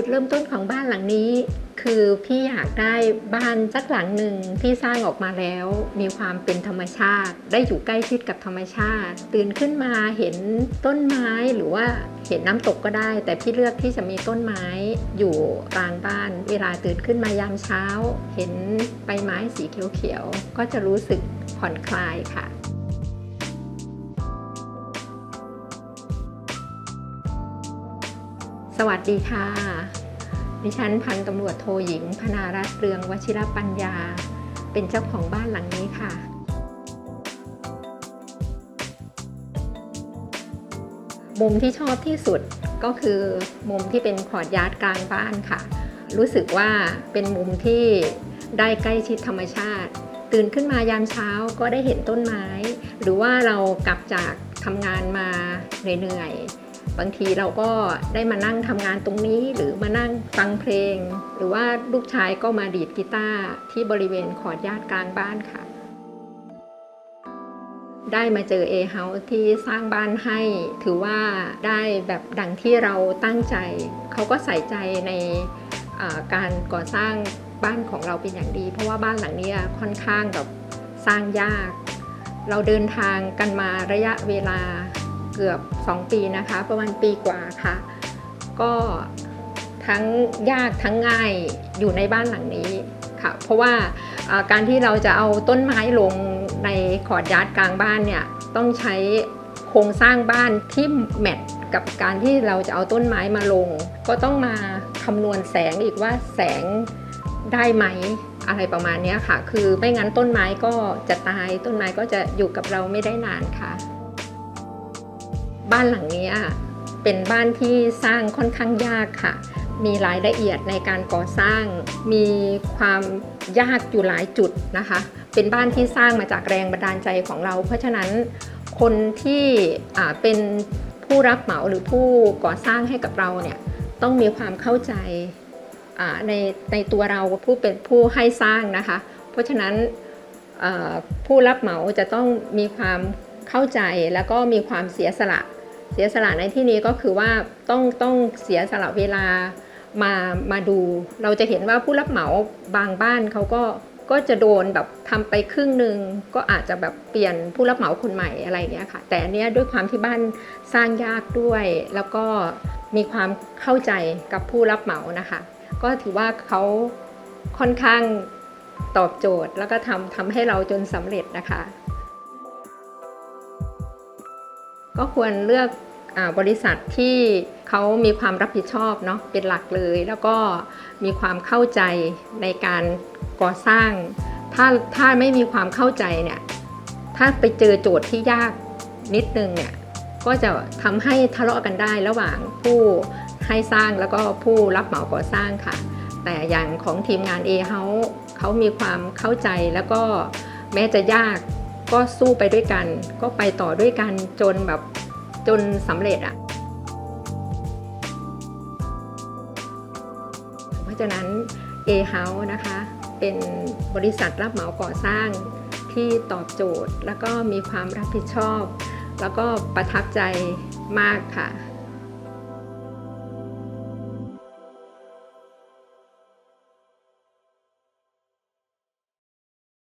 จุดเริ่มต้นของบ้านหลังนี้ คือพี่อยากได้บ้านสักหลังหนึ่งที่สร้างออกมาแล้ว มีความเป็นธรรมชาติ ได้อยู่ใกล้ชิดกับธรรมชาติ ตื่นขึ้นมาเห็นต้นไม้หรือว่าเห็นน้ำตกก็ได้ แต่พี่เลือกที่จะมีต้นไม้อยู่กลางบ้าน เวลาตื่นขึ้นมายามเช้า เห็นใบไม้สีเขียวๆก็จะรู้สึกผ่อนคลายค่ะสวัสดีค่ะ ดิฉันพันตำรวจโทหญิง พนารัตเรืองวชิรปัญญา เป็นเจ้าของบ้านหลังนี้ค่ะมุมที่ชอบที่สุดก็คือมุมที่เป็นขอดยาร์ดกลางบ้านค่ะ รู้สึกว่าเป็นมุมที่ได้ใกล้ชิดธรรมชาติ ตื่นขึ้นมายามเช้าก็ได้เห็นต้นไม้ หรือว่าเรากลับจากทำงานมาเหนื่อย บางทีเราก็ได้มานั่งทำงานตรงนี้หรือมานั่งฟังเพลง หรือว่าลูกชายก็มาดีดกีตาร์ที่บริเวณขอดญาติกลางบ้านค่ะ ได้มาเจอ A House ที่สร้างบ้านให้ ถือว่าได้แบบดังที่เราตั้งใจ เขาก็ใส่ใจในการก่อสร้างบ้านของเราเป็นอย่างดี เพราะว่าบ้านหลังนี้ค่อนข้างแบบสร้างยาก เราเดินทางกันมาระยะเวลา กือบ 2 ปีนะคะ ประมาณปีกว่าค่ะ ก็ทั้งยากทั้งง่ายอยู่ในบ้านหลังนี้ค่ะ เพราะว่าการที่เราจะเอาต้นไม้ลงในขอดยาร์ดกลางบ้านเนี่ยต้องใช้โครงสร้างบ้านที่แมทกับการที่เราจะเอาต้นไม้มาลง ก็ต้องมาคำนวณแสงอีกว่าแสงได้ไหมอะไรประมาณนี้ค่ะ คือไม่งั้นต้นไม้ก็จะตายต้นไม้ก็จะอยู่กับเราไม่ได้นานค่ะ บ้านหลังนี้เป็นบ้านที่สร้างค่อนข้างยากค่ะ มีรายละเอียดในการก่อสร้าง มีความยากอยู่หลายจุดนะคะ เป็นบ้านที่สร้างมาจากแรงบันดาลใจของเรา เพราะฉะนั้นคนที่เป็นผู้รับเหมาหรือผู้ก่อสร้างให้กับเราเนี่ยต้องมีความเข้าใจในในตัวเราผู้เป็นผู้ให้สร้างนะคะ เพราะฉะนั้นผู้รับเหมาจะต้องมีความเข้าใจแล้วก็มีความเสียสละ เสียสละในที่นี้ก็คือว่าต้องต้องเสียสละเวลามามาดู เราจะเห็นว่าผู้รับเหมาบางบ้านเขาก็ก็จะโดนแบบทำไปครึ่งหนึ่งก็อาจจะแบบเปลี่ยนผู้รับเหมาคนใหม่อะไรเนี้ยค่ะ แต่อันเนี้ยด้วยความที่บ้านสร้างยากด้วย แล้วก็มีความเข้าใจกับผู้รับเหมานะคะ ก็ถือว่าเขาค่อนข้างตอบโจทย์แล้วก็ทำทำให้เราจนสำเร็จนะคะ ก็ควรเลือกอบริษัทที่เขามีความรับผิดชอบเนาะเป็นหลักเลย แล้วก็มีความเข้าใจในการก่อสร้าง ถ้าถ้าไม่มีความเข้าใจเนี่ยถ้าไปเจอโจทย์ที่ยากนิดนึงเนี่ยก็จะทำให้ทะเลาะกันได้ระหว่างผู้ให้สร้างแล้วก็ผู้รับเหมาก่อสร้างค่ะ แต่อย่างของทีมงาน A House เขามีความเข้าใจแล้วก็แม้จะยาก ก็สู้ไปด้วยกัน ก็ไปต่อด้วยกันจนแบบจนสำเร็จอะ่ะเพราะฉะนั้น A House นะคะ เป็นบริษัทรับเหมาก่อสร้างที่ตอบโจทย์ แล้วก็มีความรับผิดชอบ แล้วก็ประทับใจมากค่ะ